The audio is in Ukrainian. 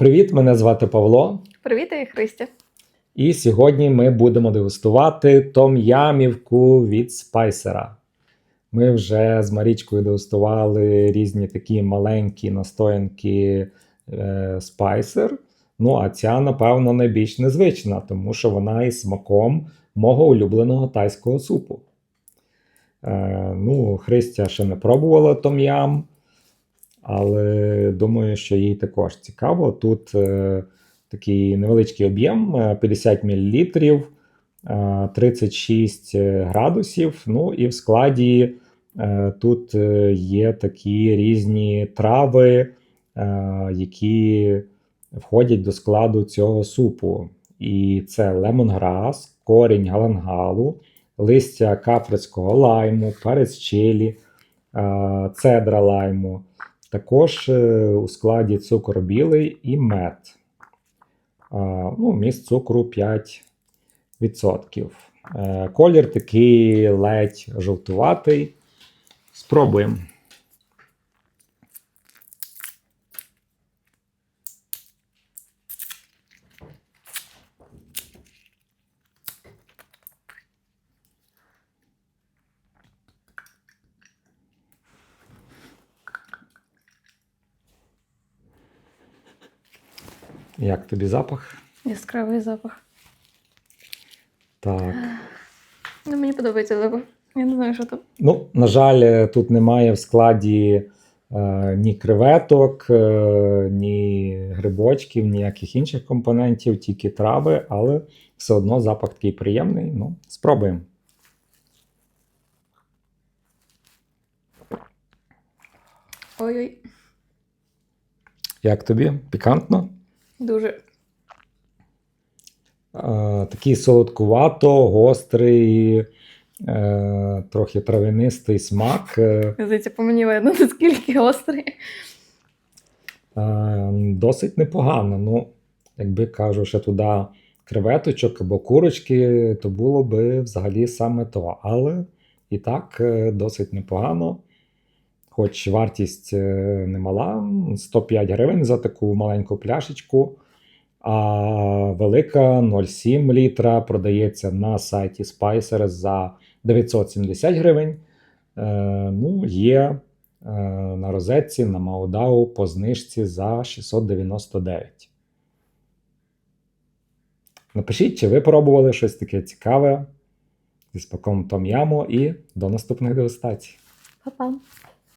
Привіт, мене звати Павло. Привіт, я Христя. І сьогодні ми будемо дегустувати том'ямівку від спайсера. Ми вже з Марічкою дегустували різні такі маленькі настоянки е, спайсер. Ну, а ця, напевно, найбільш незвична, тому що вона із смаком мого улюбленого тайського супу. Е, ну, Христя ще не пробувала том'ям, але думаю, що їй також цікаво. Тут е, такий невеличкий об'єм е, 50 мл, е, 36 градусів. Ну і в складі е, тут е, є такі різні трави, е, які входять до складу цього супу. І це лемонграс, корінь галангалу, листя кафрицького лайму, перець чилі, е, цедра лайму. Також е, у складі цукор білий і мед. Ну, міст цукру 5%. Е, Колір такий ледь жовтуватий. Спробуємо. Як тобі запах? Яскравий запах. Так. Ну, мені подобається запах. Я не знаю, що там. Ну, на жаль, е, тут немає в складі е, ні креветок, е, ні грибочків, ніяких інших компонентів, тільки трави, але все одно запах такий приємний. Ну, спробуємо. Ой-ой, Як тобі? Пікантно? Дуже. Е, такий солодкувато, гострий, е, трохи травянистий смак. Е, Здається, по мені видно, наскільки гострий. Е, Досить непогано. Ну, якби кажу, ще туди креветочок або курочки, то було би взагалі саме то. Але і так досить непогано. Хоч вартість е, немала, 105 гривень за таку маленьку пляшечку, а велика 0,7 літра продається на сайті Spicer за 970 гривень. Е, Ну, є е, на розетці на Маудау по знижці за 699. Напишіть, чи ви пробували щось таке цікаве зі смаком том'ямо і до наступних дегустацій. Па-па.